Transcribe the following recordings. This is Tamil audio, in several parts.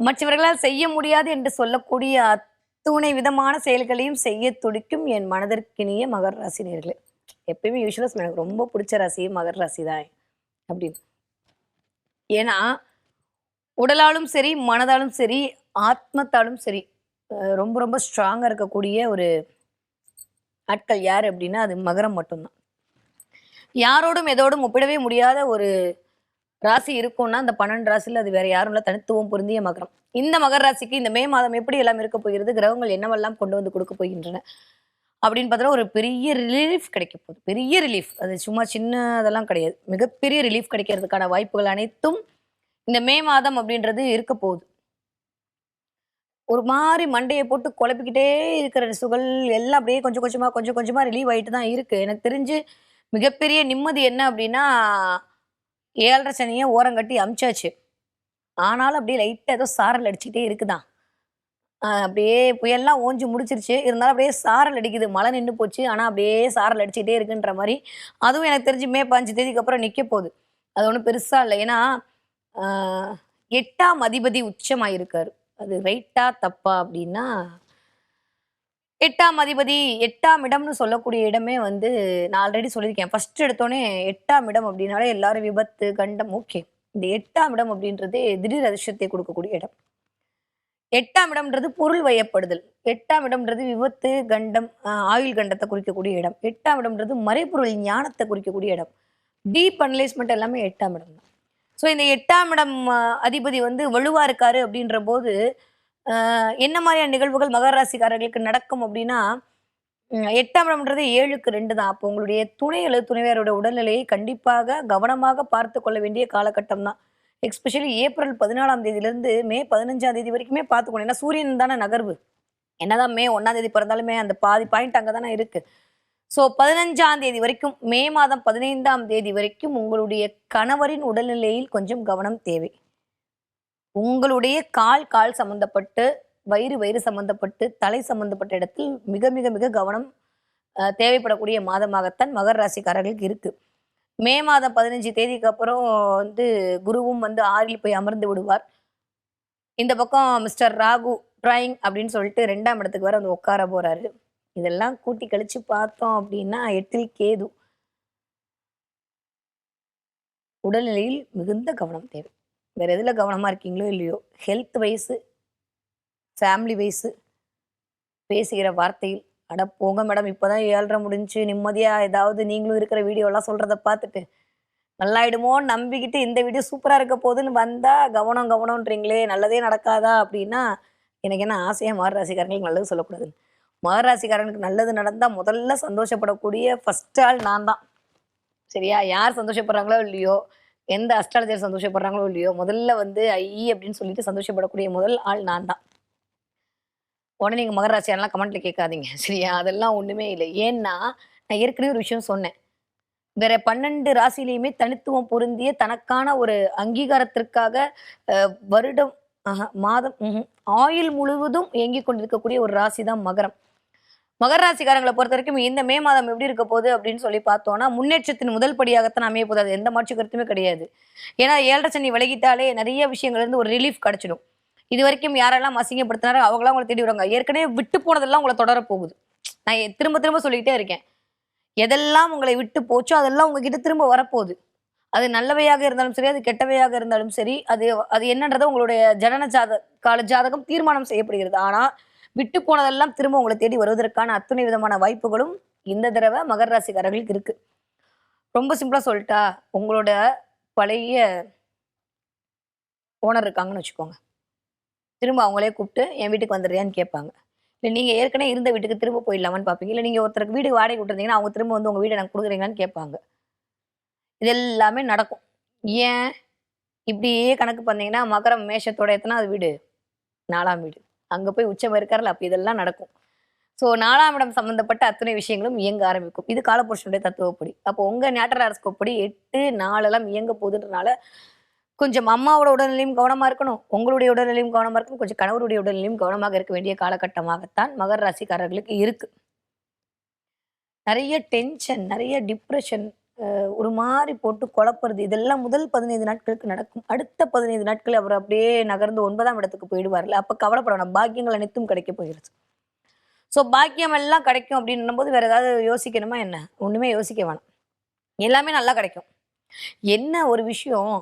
மற்றவர்களால் செய்ய முடியாது என்று சொல்லக்கூடிய அத்துணை விதமான செயல்களையும் செய்ய துடிக்கும் என் மனதிற்கினிய மகர் ராசி நேர்களே. எப்பயுமே யூஸ்வலாக சொல்ல எனக்கு ரொம்ப பிடிச்ச ராசி மகர் ராசி தான் அப்படின்னு ஏன்னா உடலாலும் சரி மனதாலும் சரி ஆத்மத்தாலும் சரி ரொம்ப ரொம்ப ஸ்ட்ராங்காக இருக்கக்கூடிய ஒரு ஆட்கள் யார் அப்படின்னா அது மகரம் மட்டும்தான். யாரோடும் எதோடும் ஒப்பிடவே முடியாத ஒரு ராசி இருக்கும்னா அந்த பன்னெண்டு ராசியில் அது வேற யாரும் இல்லை தனித்துவம் பொருந்திய மகரம். இந்த மகர ராசிக்கு இந்த மே மாதம் எப்படி எல்லாம் இருக்க போகிறது கிரகங்கள் என்னவெல்லாம் கொண்டு வந்து கொடுக்க போகின்றன அப்படின்னு பார்த்தா ஒரு பெரிய ரிலீஃப் கிடைக்க போகுது. பெரிய ரிலீஃப் அது சும்மா சின்ன அதெல்லாம் கிடையாது. மிகப்பெரிய ரிலீஃப் கிடைக்கிறதுக்கான வாய்ப்புகள் அனைத்தும் இந்த மே மாதம் அப்படின்றது இருக்க போகுது. ஒரு மாதிரி மண்டையை போட்டு குழப்பிக்கிட்டே இருக்கிற சுகள் எல்லாம் அப்படியே கொஞ்சம் கொஞ்சமாக கொஞ்சம் கொஞ்சமாக ரிலீவ் ஆகிட்டு தான் இருக்குது எனக்கு தெரிஞ்சு மிகப்பெரிய நிம்மதி என்ன அப்படின்னா ஏழரை சனியை ஓரங்கட்டி அமிச்சாச்சு. ஆனாலும் அப்படியே லைட்டாக ஏதோ சாரல் அடிச்சுக்கிட்டே இருக்குதான் அப்படியே புயல்லாம் ஓஞ்சி முடிச்சிருச்சு. இருந்தாலும் அப்படியே சாரல் அடிக்குது. மழை நின்று போச்சு. ஆனால் அப்படியே சாரல் அடிச்சுக்கிட்டே இருக்குன்ற மாதிரி அதுவும் எனக்கு தெரிஞ்சு மே பஞ்சு தேதிக்கு அப்புறம் நிற்க போகுது. அது ஒன்றும் பெருசாக இல்லை. ஏன்னா எட்டாம் அதிபதி உச்சமாயிருக்காரு. அது ரைட்டா தப்பா அப்படின்னா எட்டாம் அதிபதி எட்டாம் இடம்னு சொல்லக்கூடிய இடமே வந்து நான் ஆல்ரெடி சொல்லியிருக்கேன். ஃபர்ஸ்ட் எடுத்தோடனே எட்டாம் இடம் அப்படின்னாலே எல்லாரும் விபத்து கண்டம் ஓகே இந்த எட்டாம் இடம் அப்படின்றது திடீர் அதிர்ஷ்டத்தை கொடுக்கக்கூடிய இடம். எட்டாம் இடம்ன்றது பொருள் வயப்படுதல். எட்டாம் இடம்ன்றது விபத்து கண்டம் ஆஹ் ஆயுள் கண்டத்தை குறிக்கக்கூடிய இடம். எட்டாம் இடம்ன்றது மறைப்பொருள் ஞானத்தை குறிக்கக்கூடிய இடம். டீப் அனலைஸ்மெண்ட் எல்லாமே எட்டாம் இடம் தான் ஸோ இந்த எட்டாம் இடம் அதிபதி வந்து வலுவா இருக்காரு அப்படின்ற போது என்ன மாதிரியான நிகழ்வுகள் மகர ராசிக்காரர்களுக்கு நடக்கும் அப்படின்னா எட்டாம் இடம்ன்றது ஏழுக்கு ரெண்டு தான். அப்போ உங்களுடைய துணை அல்லது துணைவியாரோட உடல்நிலையை கண்டிப்பாக கவனமாக பார்த்து கொள்ள வேண்டிய காலகட்டம் தான். எக்ஸ்பெஷலி ஏப்ரல் பதினாலாம் தேதியிலிருந்து மே பதினஞ்சாம் தேதி வரைக்குமே பார்த்துக்கணும். ஏன்னா சூரியன் தானே நகர்வு. என்னதான் மே ஒன்றாம் தேதி பிறந்தாலுமே அந்த பாதி பாயிண்ட் அங்கே தானே இருக்குது ஸோ பதினஞ்சாம் தேதி வரைக்கும் மே மாதம் பதினைந்தாம் தேதி வரைக்கும் உங்களுடைய கணவரின் உடல்நிலையில் கொஞ்சம் கவனம் தேவை. உங்களுடைய கால் கால் சம்பந்தப்பட்டு வயிறு வயிறு சம்பந்தப்பட்டு தலை சம்பந்தப்பட்ட இடத்தில் மிக மிக மிக கவனம் தேவைப்படக்கூடிய மாதமாகத்தான் மகர ராசிக்காரர்களுக்கு இருக்கு. மே மாதம் பதினஞ்சு தேதிக்கு அப்புறம் வந்து குருவும் வந்து ஆறில் போய் அமர்ந்து விடுவார். இந்த பக்கம் மிஸ்டர் ராகு ட்ராயிங் அப்படின்னு சொல்லிட்டு ரெண்டாம் இடத்துக்கு வர வந்து உட்கார போறாரு. இதெல்லாம் கூட்டி கழிச்சு பார்த்தோம் அப்படின்னா எட்டில் கேது. உடல்நிலையில் மிகுந்த கவனம் தேவை. வேற எதுல கவனமா இருக்கீங்களோ இல்லையோ ஹெல்த் வைஸு ஃபேமிலி வைஸு பேசுகிற வார்த்தையில் அட போங்க மேடம் இப்போதான் ஏழ்ரை முடிஞ்சு நிம்மதியா ஏதாவது நீங்களும் இருக்கிற வீடியோலாம் சொல்றத பார்த்துட்டு நல்லாயிடுமோ நம்பிக்கிட்டு இந்த வீடியோ சூப்பரா இருக்க போகுதுன்னு வந்தா கவனம் கவனம்ன்றீங்களே நல்லதே நடக்காதா அப்படின்னா எனக்கு என்ன ஆசையா மாறு ராசிக்காரங்களுக்கு நல்லது சொல்லக்கூடாதுன்னு. மகர ராசிக்காரனுக்கு நல்லது நடந்தா முதல்ல சந்தோஷப்படக்கூடிய ஃபர்ஸ்ட் ஆள் நான் தான். சரியா? யார் சந்தோஷப்படுறாங்களோ இல்லையோ எந்த அஸ்ட்ராலஜர் சந்தோஷப்படுறாங்களோ இல்லையோ முதல்ல வந்து ஐ அப்படின்னு சொல்லிட்டு சந்தோஷப்படக்கூடிய முதல் ஆள் நான் தான். உடனே நீங்கள் மகர கமெண்ட்டில் கமெண்ட்ல கேட்காதீங்க சரியா? அதெல்லாம் ஒன்றுமே இல்லை. ஏன்னா நான் ஏற்கனவே ஒரு விஷயம் சொன்னேன். வேற பன்னெண்டு ராசிலையுமே தனித்துவம் பொருந்திய தனக்கான ஒரு அங்கீகாரத்திற்காக வருடம் ஆஹா, மாதம் ஆயுள் முழுவதும் இயங்கிக் கொண்டிருக்கக்கூடிய ஒரு ராசி தான் மகரம். மகர ராசிக்காரங்களை பொறுத்த வரைக்கும் இந்த மே மாதம் எப்படி இருக்க போகுது அப்படின்னு சொல்லி பார்த்தோம்னா முன்னேற்றத்தின் முதல் படியாகத்தான் அமைய போகுது. அது எந்த மாற்று கருத்துமே கிடையாது. ஏன்னா ஏழரை சனி விலகிட்டாலே நிறைய விஷயங்கள் இருந்து ஒரு ரிலீஃப் கிடைச்சிடும். இது வரைக்கும் யாரெல்லாம் அசிங்கப்படுத்தினாரோ அவங்களாம் உங்களை தேடி வருவாங்க. ஏற்கனவே விட்டு போனதெல்லாம் உங்களை தொடர போகுது. நான் திரும்ப திரும்ப சொல்லிக்கிட்டே இருக்கேன். எதெல்லாம் உங்களை விட்டு போச்சோ அதெல்லாம் உங்ககிட்ட திரும்ப வரப்போகுது. அது நல்லவையாக இருந்தாலும் சரி அது கெட்டவையாக இருந்தாலும் சரி அது அது என்னன்றதை உங்களுடைய ஜனன ஜாத கால ஜாதகம் தீர்மானம் செய்யப்படுகிறது. ஆனால் விட்டு போனதெல்லாம் திரும்ப உங்களை தேடி வருவதற்கான அத்துணை விதமான வாய்ப்புகளும் இந்த தடவை மகர ராசிக்காரர்களுக்கு இருக்கு. ரொம்ப சிம்பிளா சொல்லிட்டா உங்களோட பழைய ஓனர் இருக்காங்கன்னு வச்சுக்கோங்க. திரும்ப அவங்களே கூப்பிட்டு என் வீட்டுக்கு வந்துடுறியான்னு கேட்பாங்க. இல்லை நீங்கள் ஏற்கனவே இருந்த வீட்டுக்கு திரும்ப போயிடலாமான்னு பார்ப்பீங்க. இல்லை நீங்கள் ஒருத்தருக்கு வீடு வாடகை விட்டுருந்தீங்கன்னா அவங்க திரும்ப வந்து உங்கள் வீடை எனக்கு கொடுக்குறீங்களான்னு கேட்பாங்க. இது எல்லாமே நடக்கும். ஏன் இப்படியே கணக்கு பண்ணீங்கன்னா மகரம் மேஷத்தோட எத்தனாவது வீடு? நாலாம் வீடு. அங்கே போய் உச்சம் இருக்கார்ல அப்போ இதெல்லாம் நடக்கும். ஸோ நாலாம் இடம் சம்மந்தப்பட்ட அத்தனை விஷயங்களும் இயங்க ஆரம்பிக்கும். இது காலபுருஷனுடைய தத்துவப்படி அப்போ உங்கள் நேட்டராஸ்கோப்படி எட்டு நாளெல்லாம் இயங்க போகுதுன்றனால கொஞ்சம் அம்மாவோட உடல்நிலையும் கவனமாக இருக்கணும். உங்களுடைய உடல்நிலையும் கவனமாக இருக்கணும். கொஞ்சம் கணவருடைய உடல்நிலையும் கவனமாக இருக்க வேண்டிய காலகட்டமாகத்தான் மகர ராசிக்காரர்களுக்கு இருக்குது நிறைய டென்ஷன் நிறைய டிப்ரெஷன் ஒரு மாதிரி போட்டு குழப்புறது. இதெல்லாம் முதல் பதினைந்து நாட்களுக்கு நடக்கும். அடுத்த பதினைந்து நாட்கள் அவர் அப்படியே நகர்ந்து ஒன்பதாம் இடத்துக்கு போயிடுவார்ல. அப்போ கவலைப்பட வேணாம். பாக்கியங்கள் அனைத்தும் கிடைக்க போயிடுச்சு ஸோ பாக்கியம் எல்லாம் கிடைக்கும் அப்படின்னும் போது வேற ஏதாவது யோசிக்கணுமா என்ன? ஒண்ணுமே யோசிக்க வேணாம். எல்லாமே நல்லா கிடைக்கும். என்ன ஒரு விஷயம்?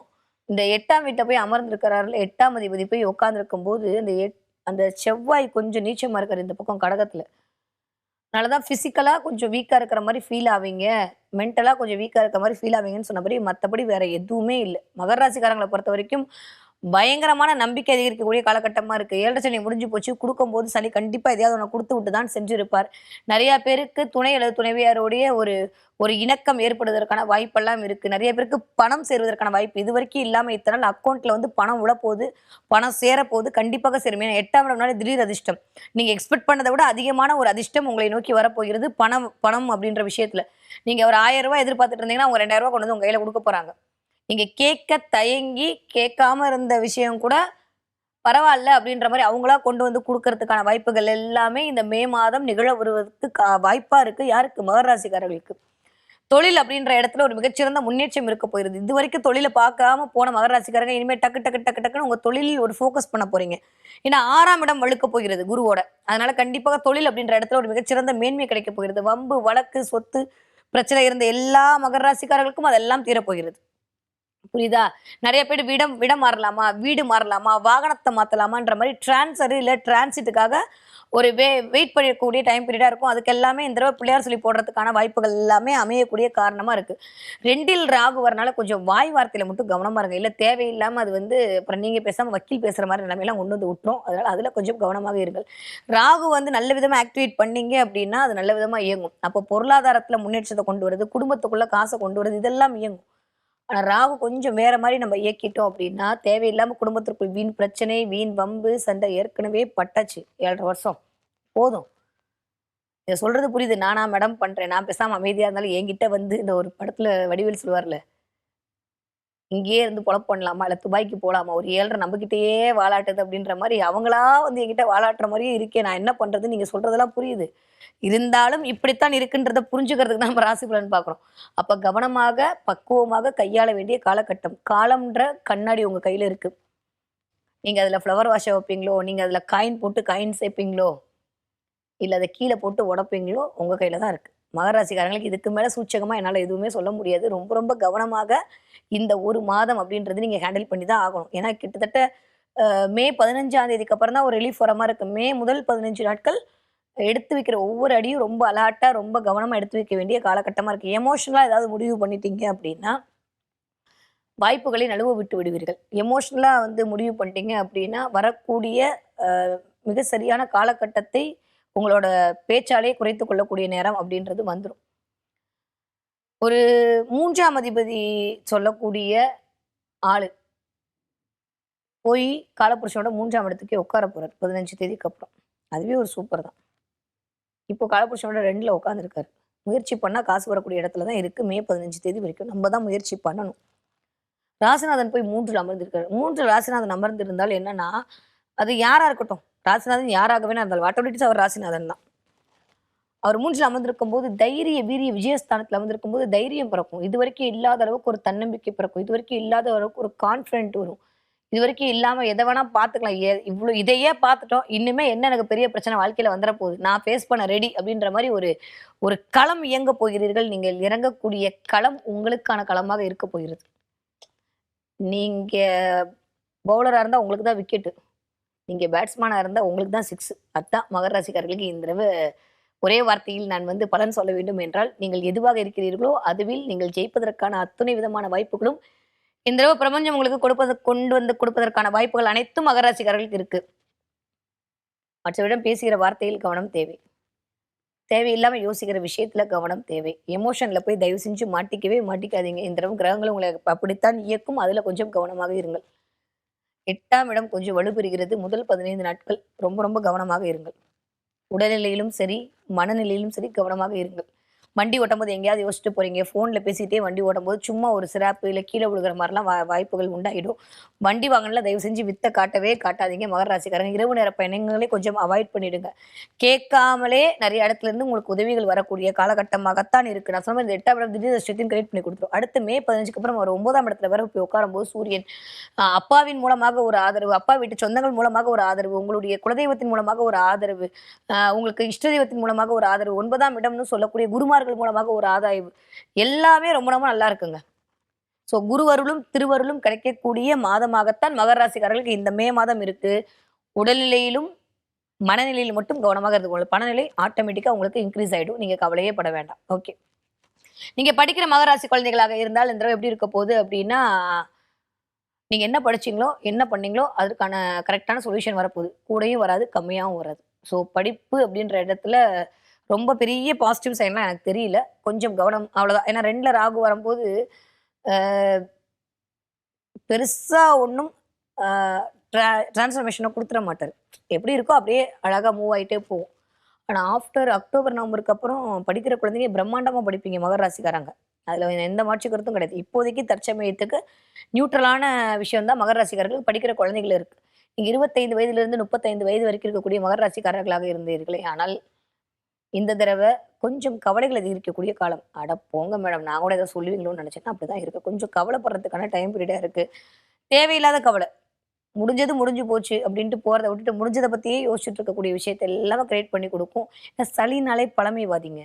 இந்த எட்டாம் வீட்டை போய் அமர்ந்திருக்கிறாருல எட்டாம் அதிபதி போய் உட்காந்துருக்கும் போது அந்த எட் அந்த செவ்வாய் கொஞ்சம் நீச்சமா இருக்கிற இந்த பக்கம் கடகத்துல. அதனாலதான் பிசிக்கலா கொஞ்சம் வீக்கா இருக்கிற மாதிரி ஃபீல் ஆவீங்க. மென்டலா கொஞ்சம் வீக்கா இருக்கிற மாதிரி ஃபீல் ஆவீங்கன்னு சொன்னபடி மற்றபடி வேற எதுவுமே இல்லை. மகர ராசிக்காரங்களை பொறுத்த வரைக்கும் பயங்கரமான நம்பிக்கை அதிகரிக்கக்கூடிய காலகட்டமாக இருக்கு. ஏழரை சனி முடிஞ்சு போச்சு. கொடுக்கும்போது சனி கண்டிப்பாக எதையாவது ஒன்று கொடுத்து விட்டு தான் செஞ்சுருப்பார். நிறையா பேருக்கு துணை அல்லது துணைவியாருடைய ஒரு ஒரு இணக்கம் ஏற்படுவதற்கான வாய்ப்பெல்லாம் இருக்குது நிறைய பேருக்கு பணம் சேருவதற்கான வாய்ப்பு இது வரைக்கும் இல்லாமல் இத்தனை நாள் அக்கௌண்ட்டில் வந்து பணம் உழப்போது பணம் சேரப்போகுது கண்டிப்பாக சேரும். ஏன்னா எட்டாம் இடம்னால திடீர் அதிர்ஷ்டம். நீங்கள் எக்ஸ்பெக்ட் பண்ணதை விட அதிகமான ஒரு அதிர்ஷ்டம் உங்களை நோக்கி வரப்போகிறது பணம் பணம் அப்படின்ற விஷயத்தில். நீங்கள் ஒரு ஆயிரம் ரூபாய் எதிர்பார்த்துட்டு இருந்தீங்கன்னா அவங்க ரெண்டாயிரம் ரூபா கொண்டு வந்து உங்கள் கையில் கொடுக்க போகிறாங்க நீங்கள் கேட்க தயங்கி கேட்காம இருந்த விஷயம் கூட பரவாயில்ல அப்படின்ற மாதிரி அவங்களா கொண்டு வந்து கொடுக்கறதுக்கான வாய்ப்புகள் எல்லாமே இந்த மே மாதம் நிகழ வருவதற்கு கா- வாய்ப்பாக இருக்குது யாருக்கு? மகர ராசிக்காரர்களுக்கு. தொழில் அப்படின்ற இடத்துல ஒரு மிகச்சிறந்த முன்னேற்றம் இருக்க போயிருது. இது வரைக்கும் தொழிலை பார்க்காம போன மகர ராசிக்காரங்க இனிமேல் டக்கு டக்கு டக்கு டக்குன்னு உங்கள் தொழிலில் ஒரு ஃபோக்கஸ் பண்ண போறீங்க. ஏன்னா ஆறாம் இடம் வழுக்க போகிறது குருவோட. அதனால கண்டிப்பாக தொழில் அப்படின்ற இடத்துல ஒரு மிகச்சிறந்த மேன்மை கிடைக்க போகிறது வம்பு வழக்கு சொத்து பிரச்சனை இருந்த எல்லா மகர ராசிக்காரர்களுக்கும் அதெல்லாம் தீரப்போகிறது. புரியுதா? நிறைய பேர் விடம் விடம் மாறலாமா? வீடு மாறலாமா? வாகனத்தை மாற்றலாமான்ற மாதிரி டிரான்ஸ்ஃபர் இல்லை டிரான்சிட்டுக்காக ஒரு வே வெயிட் பண்ணியிருக்கக்கூடிய டைம் பீரியடாக இருக்கும். அதுக்கு எல்லாமே இந்த தடவை பிள்ளையார் சொல்லி போடுறதுக்கான வாய்ப்புகள் எல்லாமே அமையக்கூடிய காரணமாக இருக்குது ரெண்டில் ராகு வரனால கொஞ்சம் வாய் வார்த்தையில் மட்டும் கவனமாக இருங்க. இல்லை தேவையில்லாமல் அது வந்து அப்புறம் நீங்கள் பேசாமல் வக்கீல் பேசுகிற மாதிரி நிலைமையெல்லாம் கொண்டு வந்து விட்டுரும். அதனால் அதில் கொஞ்சம் கவனமாக இருங்கள். ராகு வந்து நல்ல விதமாக ஆக்டிவேட் பண்ணீங்க அப்படின்னா அது நல்ல விதமாக இயங்கும். அப்போ பொருளாதாரத்தில் முன்னேற்றத்தை கொண்டு வருது குடும்பத்துக்குள்ளே காசை கொண்டு வருது இதெல்லாம் இயங்கும். ஆனால் ராகு கொஞ்சம் வேற மாதிரி நம்ம இயக்கிட்டோம் அப்படின்னா தேவையில்லாம குடும்பத்திற்குள் வீண் பிரச்சனை வீண் வம்பு சண்டை ஏற்கனவே பட்டாச்சு. ஏழரை வருஷம். போதும். இதை சொல்றது புரியுது. நானா மேடம் பண்றேன். நான் பேசாம அமைதியா இருந்தாலும் என்கிட்ட வந்து இந்த ஒரு படத்துல வடிவேல் சொல்லுவார்ல இங்கேயே இருந்து பொழப்பு பண்ணலாமா? இல்லை துபாய்க்கு போகலாமா ஒரு ஏழரை நம்மக்கிட்டேயே வாலாட்டுது அப்படின்ற மாதிரி அவங்களா வந்து என்கிட்ட வாலாட்டுற மாதிரியே இருக்கேன் நான் என்ன பண்றது நீங்க சொல்றதெல்லாம் புரியுது. இருந்தாலும் இப்படித்தான் இருக்குன்றத புரிஞ்சுக்கிறதுக்கு தான் நம்ம ராசி பலன் பார்க்குறோம். அப்போ கவனமாக பக்குவமாக கையாள வேண்டிய காலகட்டம். காலம்ன்ற கண்ணாடி உங்கள் கையில் இருக்கு. நீங்கள் அதில் ஃப்ளவர் வாஷை வைப்பீங்களோ? நீங்கள் அதில் காயின் போட்டு காயின் சேர்ப்பீங்களோ? இல்லை அதை கீழே போட்டு உடைப்பீங்களோ? உங்கள் கையில் தான் இருக்குது மகராசிக்காரங்களுக்கு இதுக்கு மேலே சூச்சகமாக என்னால் எதுவுமே சொல்ல முடியாது. ரொம்ப ரொம்ப கவனமாக இந்த ஒரு மாதம் அப்படின்றது நீங்கள் ஹேண்டில் பண்ணி தான் ஆகணும். ஏன்னா கிட்டத்தட்ட மே பதினஞ்சாம் தேதிக்கு அப்புறம் தான் ஒரு ரிலீஃப் வர மாதிரி இருக்குது மே முதல் பதினஞ்சு நாட்கள் எடுத்து வைக்கிற ஒவ்வொரு அடியும் ரொம்ப அலாட்டாக ரொம்ப கவனமாக எடுத்து வைக்க வேண்டிய காலகட்டமாக இருக்குது எமோஷனலாக ஏதாவது முடிவு பண்ணிட்டீங்க அப்படின்னா வாய்ப்புகளை நழுவ விட்டு விடுவீர்கள். எமோஷ்னலாக வந்து முடிவு பண்ணிட்டீங்க அப்படின்னா வரக்கூடிய மிக சரியான காலகட்டத்தை உங்களோட பேச்சாலே குறைத்து கொள்ளக்கூடிய நேரம் அப்படின்றது வந்துடும் ஒரு மூன்றாம் அதிபதி சொல்லக்கூடிய ஆளு போய் காலப்புருஷனோட மூன்றாம் இடத்துக்கே உட்கார போறார் பதினஞ்சு தேதிக்கு அப்புறம். அதுவே ஒரு சூப்பர் தான். இப்போ காலப்புருஷனோட ரெண்டுல உட்காந்துருக்காரு முயற்சி பண்ணா காசு வரக்கூடிய இடத்துல தான் இருக்கு. மே பதினஞ்சு தேதி வரைக்கும் நம்ம தான் முயற்சி பண்ணணும். ராசிநாதன் போய் மூன்றில் அமர்ந்திருக்காரு. மூன்று ராசிநாதன் அமர்ந்திருந்தால் என்னன்னா அது யாரா இருக்கட்டும்? ராசிநாதன் யாராகவே இருந்தாலும் ஆட்டோமேட்டிக்ஸ் அவர் ராசிநாதன் தான். அவர் மூன்றில் அமர்ந்திருக்கும் போது தைரிய வீரிய விஜயஸ்தானத்தில் அமர்ந்திருக்கும் போது தைரியம் பிறக்கும். இது வரைக்கும் இல்லாத அளவுக்கு ஒரு தன்னம்பிக்கை பிறக்கும். இது வரைக்கும் இல்லாத அளவுக்கு ஒரு கான்ஃபிடென்ட் வரும். இது வரைக்கும் இல்லாம எதை வேணா பார்த்துக்கலாம். ஏ- இதையே பார்த்துட்டோம். இன்னுமே என்ன எனக்கு பெரிய பிரச்சனை வாழ்க்கையில வந்துட போகுது? நான் ஃபேஸ் பண்ண ரெடி அப்படின்ற மாதிரி ஒரு ஒரு களம் இயங்க போகிறீர்கள். நீங்கள் இறங்கக்கூடிய களம் உங்களுக்கான களமாக இருக்க போகிறது. நீங்க பவுலராக இருந்தால் உங்களுக்கு தான் விக்கெட்டு நீங்கள் பேட்ஸ்மேனாக இருந்தால் உங்களுக்கு தான் சிக்ஸ் அதான் மகர ராசிக்காரர்களுக்கு இந்த தடவை ஒரே வார்த்தையில் நான் வந்து பலன் சொல்ல வேண்டும் என்றால் நீங்கள் எதுவாக இருக்கிறீர்களோ அதுவில் நீங்கள் ஜெயிப்பதற்கான அத்துணை விதமான வாய்ப்புகளும் இந்த தடவை பிரபஞ்சம் உங்களுக்கு கொடுப்பது கொண்டு வந்து கொடுப்பதற்கான வாய்ப்புகள் அனைத்தும் மகர ராசிக்காரர்களுக்கு இருக்கு. மற்றவரிடம் பேசுகிற வார்த்தையில் கவனம் தேவை. தேவையில்லாமல் யோசிக்கிற விஷயத்துல கவனம் தேவை. எமோஷன்ல போய் தயவு செஞ்சு மாட்டிக்கவே மாட்டிக்காதீங்க. இந்த தடவை கிரகங்கள் உங்களை அப்படித்தான் இயக்கும். அதுல கொஞ்சம் கவனமாக இருங்கள். எட்டாம் இடம் கொஞ்சம் வலுப்பெறுகிறது முதல் பதினைந்து நாட்கள் ரொம்ப ரொம்ப கவனமாக இருங்கள். உடல்நிலையிலும் சரி மனநிலையிலும் சரி கவனமாக இருங்கள். வண்டி ஓட்டும்போது எங்கேயாவது யோசிச்சுட்டு போறீங்க. ஃபோனில் பேசிட்டே வண்டி ஓட்டும்போது சும்மா ஒரு சிராப்பு இல்லை கீழே விழுகிற மாதிரிலாம் வா வாய்ப்புகள் உண்டாயிடும். வண்டி வாங்கினா தயவு செஞ்சு வித்தை காட்டவே காட்டாதீங்க. மகர ராசிக்காரங்க இரவு நேர பயணங்களே கொஞ்சம் அவாய்ட் பண்ணிடுங்க. கேட்காமலே நிறைய இடத்துல இருந்து உங்களுக்கு உதவிகள் வரக்கூடிய காலகட்டமாகத்தான் இருக்கு. நான் சொன்ன மாதிரி இந்த எட்டாம் இடம் திடீர் கிரியேட் பண்ணி கொடுத்துரும். அடுத்து மே பதினஞ்சுக்கு அப்புறம் ஒரு ஒன்பதாம் இடத்துல வர போய் உட்காரும்போது சூரியன் அப்பாவின் மூலமாக ஒரு ஆதரவு அப்பா வீட்டு சொந்தங்கள் மூலமாக ஒரு ஆதரவு உங்களுடைய குலதெய்வத்தின் மூலமாக ஒரு ஆதரவு உங்களுக்கு இஷ்ட தெய்வத்தின் மூலமாக ஒரு ஆதரவு ஒன்பதாம் இடம்னு சொல்லக்கூடிய குருமார்கள் மூலமாக ஒரு ஆதாயம். எல்லாமே ரொம்ப ரொம்ப நல்லா இருக்குங்க. ஸோ குருவருளும் திருவருளும் கிடைக்கக்கூடிய மாதமாகத்தான் மகர ராசிக்காரர்களுக்கு இந்த மே மாதம் இருக்கு. உடல்நிலையிலும் மனநிலையில் மட்டும் கவனமாக இருக்கும் பணநிலை ஆட்டோமேட்டிக்காக உங்களுக்கு இன்க்ரீஸ் ஆகிடும் நீங்கள் கவலையே பட வேண்டாம். ஓகே நீங்கள் படிக்கிற மகராசி குழந்தைகளாக இருந்தால் இந்த தடவை எப்படி இருக்க போகுது அப்படின்னா நீங்கள் என்ன படிச்சீங்களோ என்ன பண்ணீங்களோ அதற்கான கரெக்டான சொல்யூஷன் வரப்போகுது. கூடயும் வராது கம்மியாகவும் வராது. ஸோ படிப்பு அப்படின்ற இடத்துல ரொம்ப பெரிய பாசிட்டிவ் சைன்லாம் எனக்கு தெரியல. கொஞ்சம் கவனம் அவ்வளோதான் ஏன்னா ரெண்டில் ராகு வரும்போது பெருசாக ஒன்றும் டிரான்ஸ்ஃபர்மேஷனை கொடுத்துட மாட்டார். எப்படி இருக்கோ அப்படியே அழகாக மூவ் ஆகிட்டே போகும் ஆனால் ஆஃப்டர் அக்டோபர் நவம்பருக்கு அப்புறம் படிக்கிற குழந்தைங்க பிரம்மாண்டமாக படிப்பீங்க மகர ராசிக்காரங்க. அதில் எந்த மாற்று கருத்தும் கிடையாது. இப்போதைக்கு தற்சமயத்துக்கு நியூட்ரலான விஷயம் தான் மகர ராசிக்காரர்கள் படிக்கிற குழந்தைகள் இருக்குது இங்கே இருபத்தைந்து வயதிலிருந்து முப்பத்தைந்து வயது வரைக்கும் இருக்கக்கூடிய மகர ராசிக்காரர்களாக இருந்தீர்களே. ஆனால் இந்த தடவை கொஞ்சம் கவலைகள் அதிகரிக்கக்கூடிய காலம். அட போங்க மேடம். நான் கூட ஏதோ சொல்லுவீங்களோன்னு நினச்சேன்னா அப்படி தான் இருக்கு. கொஞ்சம் கவலைப்படுறதுக்கான டைம் பீரியடாக இருக்கு. தேவையில்லாத கவலை. முடிஞ்சது முடிஞ்சு போச்சு அப்படின்ட்டு போகிறத விட்டுட்டு முடிஞ்சதை பற்றியே யோசிச்சுட்டு இருக்கக்கூடிய விஷயத்தை எல்லாமே கிரியேட் பண்ணி கொடுக்கும். ஏன்னா சளினாலே பழமைவாதிங்க.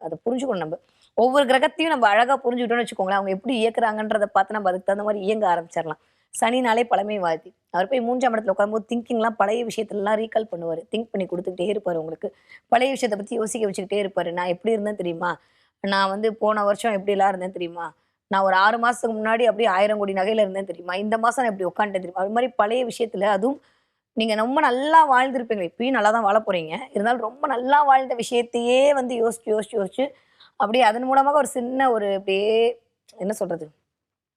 அதை புரிஞ்சுக்கணும் நம்ம. ஒவ்வொரு கிரகத்தையும் நம்ம அழகாக புரிஞ்சுக்கிட்டோம்னு வச்சுக்கோங்களேன். அவங்க எப்படி இயக்குறாங்கன்றதை பார்த்து நம்ம அதுக்கு தகுந்த மாதிரி இயங்க ஆரம்பிச்சிடலாம். சனினாலே பழமைவாதி அவர் போய் மூன்றாம் இடத்துல உட்காரும்போது திங்கிங்லாம் பழைய விஷயத்துலலாம் ரீகால் பண்ணுவார். திங்க் பண்ணி கொடுத்துக்கிட்டே இருப்பார் உங்களுக்கு. பழைய விஷயத்தை பற்றி யோசிக்க வச்சுக்கிட்டே இருப்பார். நான் எப்படி இருந்தேன் தெரியுமா? நான் வந்து போன வருஷம் எப்படிலாம் இருந்தேன் தெரியுமா? நான் ஒரு ஆறு மாதத்துக்கு முன்னாடி அப்படியே ஆயிரம் கோடி நகையில் இருந்தேன் தெரியுமா? இந்த மாதம் நான் இப்படி உட்காந்துட்டேன் தெரியுமா? அது மாதிரி பழைய விஷயத்தில் அதுவும் நீங்கள் ரொம்ப நல்லா வாழ்ந்திருப்பீங்க. இப்பயும் நல்லா தான் வாழ போகிறீங்க இருந்தாலும் ரொம்ப நல்லா வாழ்ந்த விஷயத்தையே வந்து யோசிச்சு யோசிச்சு யோசிச்சு அப்படியே அதன் மூலமாக ஒரு சின்ன ஒரு அப்படியே என்ன சொல்கிறது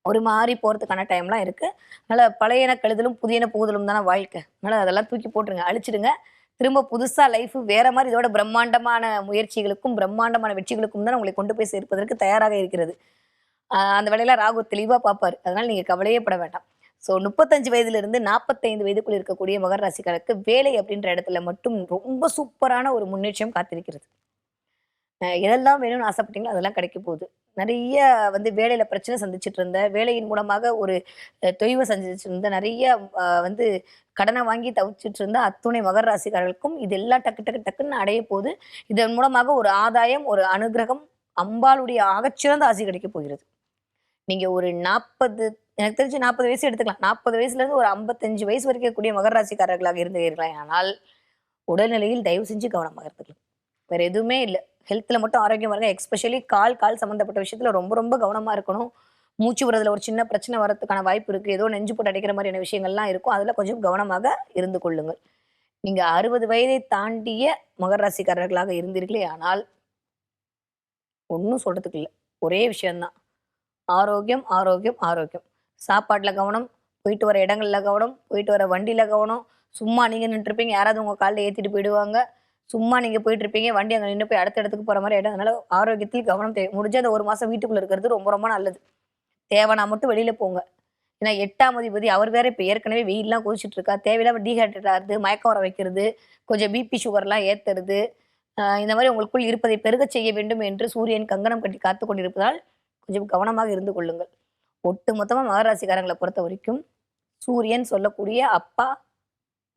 ஒரு மாதிரி போகிறதுக்கான டைம்லாம் இருக்குது அதனால் பழையன கழுதலும் புதியன புகுதலும் தானே வாழ்க்கை. அதனால் அதெல்லாம் தூக்கி போட்டுருங்க அழிச்சிடுங்க. திரும்ப புதுசாக லைஃப் வேற மாதிரி இதோட பிரம்மாண்டமான முயற்சிகளுக்கும் பிரம்மாண்டமான வெற்றிகளுக்கும் தான் உங்களை கொண்டு போய் சேர்ப்பதற்கு தயாராக இருக்கிறது. அந்த வேலையில ராகு தெளிவாக பார்ப்பாரு. அதனால் நீங்கள் கவலையே பட வேண்டாம். ஸோ முப்பத்தஞ்சு வயதுலேருந்து நாற்பத்தைந்து வயதுக்குள் இருக்கக்கூடிய மகர ராசிக்காரருக்கு வேலை அப்படின்ற இடத்துல மட்டும் ரொம்ப சூப்பரான ஒரு முன்னேற்றம் காத்திருக்கிறது. எதெல்லாம் வேணும்னு ஆசைப்பட்டீங்களோ அதெல்லாம் கிடைக்க போகுது. நிறைய வந்து வேலையில பிரச்சனை சந்திச்சுட்டு இருந்த வேலையின் மூலமாக ஒரு தொய்வை சந்திச்சுட்டு இருந்த நிறைய வந்து கடனை வாங்கி தவிச்சிட்டு இருந்த அத்துணை மகர ராசிக்காரர்களுக்கும் இதெல்லாம் டக்கு டக்கு டக்குன்னு அடைய போகுது. இதன் மூலமாக ஒரு ஆதாயம் ஒரு அனுகிரகம் அம்பாளுடைய ஆகச்சிறந்த ஆசி கிடைக்க போகிறது. நீங்க ஒரு நாற்பது எனக்கு தெரிஞ்சு நாற்பது வயசு எடுத்துக்கலாம். நாற்பது வயசுல இருந்து ஒரு ஐம்பத்தஞ்சு வயசு வரைக்கும் கூடிய மகர ராசிக்காரர்களாக இருந்தீர்களே ஆனால் உடல்நிலையில் தயவு செஞ்சு கவனமாக இருந்துக்கலாம். வேற எதுவுமே இல்லை. ஹெல்த்தில் மட்டும் ஆரோக்கியமாக இருங்க. எக்ஸ்பெஷலி கால் கால் சம்மந்தப்பட்ட விஷயத்தில் ரொம்ப ரொம்ப கவனமாக இருக்கணும். மூச்சு விடுறதுல ஒரு சின்ன பிரச்சனை வரதுக்கான வாய்ப்பு இருக்குது ஏதோ நெஞ்சு போட்டு அடைக்கிற மாதிரியான விஷயங்கள்லாம் இருக்கும். அதில் கொஞ்சம் கவனமாக இருந்து கொள்ளுங்கள். நீங்கள் அறுபது வயதை தாண்டிய மகர ராசிக்காரர்களாக இருந்தீர்களே ஆனால் ஒன்றும் சொல்கிறதுக்கு இல்லை. ஒரே விஷயந்தான் ஆரோக்கியம் ஆரோக்கியம் ஆரோக்கியம். சாப்பாட்டில் கவனம் போயிட்டு வர இடங்களில் கவனம் போயிட்டு வர வண்டியில் கவனம். சும்மா நீங்கள் நின்றுருப்பீங்க யாராவது உங்கள் காலில் ஏற்றிட்டு போயிடுவாங்க. சும்மா நீங்க போயிட்டு இருப்பீங்க வண்டி அங்க நின்று போய் அடுத்த இடத்துக்கு போற மாதிரி இடம் அதனால ஆரோக்கியத்தில் கவனம் தேவை. முடிஞ்ச அந்த ஒரு மாசம் வீட்டுக்குள்ள இருக்கிறது ரொம்ப ரொம்ப நல்லது. தேவைனா மட்டும் வெளியில போங்க. ஏன்னா எட்டாம் அதிபதி அவர் வேற இப்ப ஏற்கனவே வெயிலெலாம் குதிச்சிட்டு இருக்கா. தேவையில்லாம டீஹைட்ரேட் ஆகுது மயக்கம் வர வைக்கிறது கொஞ்சம் பிபி சுகர்லாம் ஏத்துறது இந்த மாதிரி உங்களுக்குள் இருப்பதை பெருக செய்ய வேண்டும் என்று சூரியன் கங்கணம் கட்டி காத்து கொண்டிருப்பதால் கொஞ்சம் கவனமாக இருந்து கொள்ளுங்கள். ஒட்டு மொத்தமாக மகராசிக்காரங்களை பொறுத்த வரைக்கும் சூரியன் சொல்லக்கூடிய அப்பா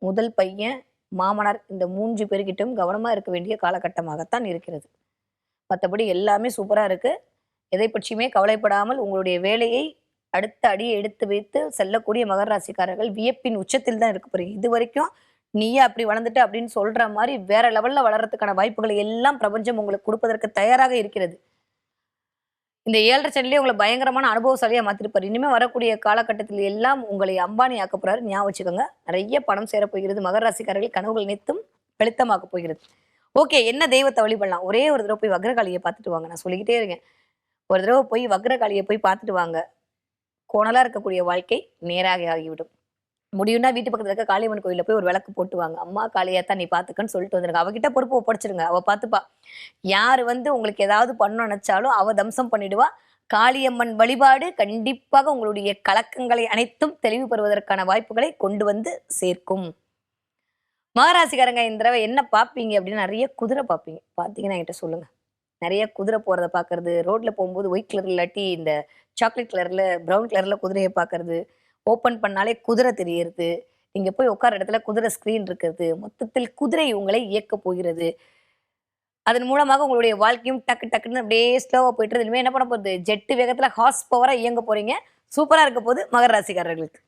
முதல் பையன் மாமனார் இந்த மூன்று பேர்கிட்டும் கவனமாக இருக்க வேண்டிய காலகட்டமாகத்தான் இருக்கிறது. மற்றபடி எல்லாமே சூப்பராக இருக்குது எதை பற்றியுமே கவலைப்படாமல் உங்களுடைய வேலையை அடுத்த அடியை எடுத்து வைத்து செல்லக்கூடிய மகர ராசிக்காரர்கள் வியப்பின் உச்சத்தில் தான் இருக்க போறீங்க. இது வரைக்கும் நீயே அப்படி வளர்ந்துட்டு அப்படின்னு சொல்கிற மாதிரி வேற லெவலில் வளர்றதுக்கான வாய்ப்புகளை எல்லாம் பிரபஞ்சம் உங்களுக்கு கொடுப்பதற்கு தயாராக இருக்கிறது. இந்த ஏழரை சனிலே உங்களை பயங்கரமான அனுபவசாலியாக மாத்திருப்பாரு. இனிமேல் வரக்கூடிய காலகட்டத்தில் எல்லாம் உங்களை அம்பானி ஆக்க போறாரு. ஞாபகம் வச்சுக்கோங்க. நிறைய பணம் சேரப்போகிறது மகர ராசிக்காரர்கள் கனவுகள் நித்தும் வெளித்தமாக்க போகிறது. ஓகே என்ன தெய்வத்தை வழிபடலாம் ஒரே ஒரு தடவை போய் வக்ரகாளியை பார்த்துட்டு வாங்க. நான் சொல்லிக்கிட்டே இருக்கேன். ஒரு தடவை போய் வக்ரகாளியை போய் பார்த்துட்டு வாங்க. கோணலாக இருக்கக்கூடிய வாழ்க்கை நேராக ஆகிவிடும். முடியும்னா வீட்டு பக்கத்துல இருக்க காளியம்மன் கோயில போய் ஒரு விளக்கு போட்டுவாங்க. அம்மா காளியாத்தான் நீ பாத்துக்கன்னு சொல்லிட்டு வந்துருங்க. அவகிட்ட பொறுப்பு ஒப்படைச்சிருங்க அவ பாத்துப்பா. யாரு வந்து உங்களுக்கு ஏதாவது பண்ணணும்னு நினைச்சாலும் அவ தம்சம் பண்ணிடுவா. காளியம்மன் வழிபாடு கண்டிப்பாக உங்களுடைய கலக்கங்களை அனைத்தும் தெளிவு பெறுவதற்கான வாய்ப்புகளை கொண்டு வந்து சேர்க்கும். மகராசிக்காரங்க இந்த தடவை என்ன பார்ப்பீங்க அப்படின்னு நிறைய குதிரை பார்ப்பீங்க பார்த்தீங்கன்னா என்கிட்ட சொல்லுங்க. நிறைய குதிரை போறத பார்க்கறது ரோட்ல போகும்போது ஒயிட் கலர் இல்லாட்டி இந்த சாக்லேட் கலர்ல ப்ரௌன் கலர்ல குதிரையை பார்க்கறது ஓப்பன் பண்ணாலே குதிரை தெரியறது. நீங்கள் போய் உட்கார இடத்துல குதிரை ஸ்க்ரீன் இருக்கிறது. மொத்தத்தில் குதிரை உங்களை இயக்க போகிறது. அதன் மூலமாக உங்களுடைய வாழ்க்கையும் டக்கு டக்குன்னு அப்படியே ஸ்லோவாக போயிட்டு இருக்கு. என்ன பண்ண போகுது ஜெட்டு வேகத்தில் ஹார்ஸ் பவராக இயங்க போகிறீங்க சூப்பராக இருக்க போகுது மகர ராசிக்காரர்களுக்கு.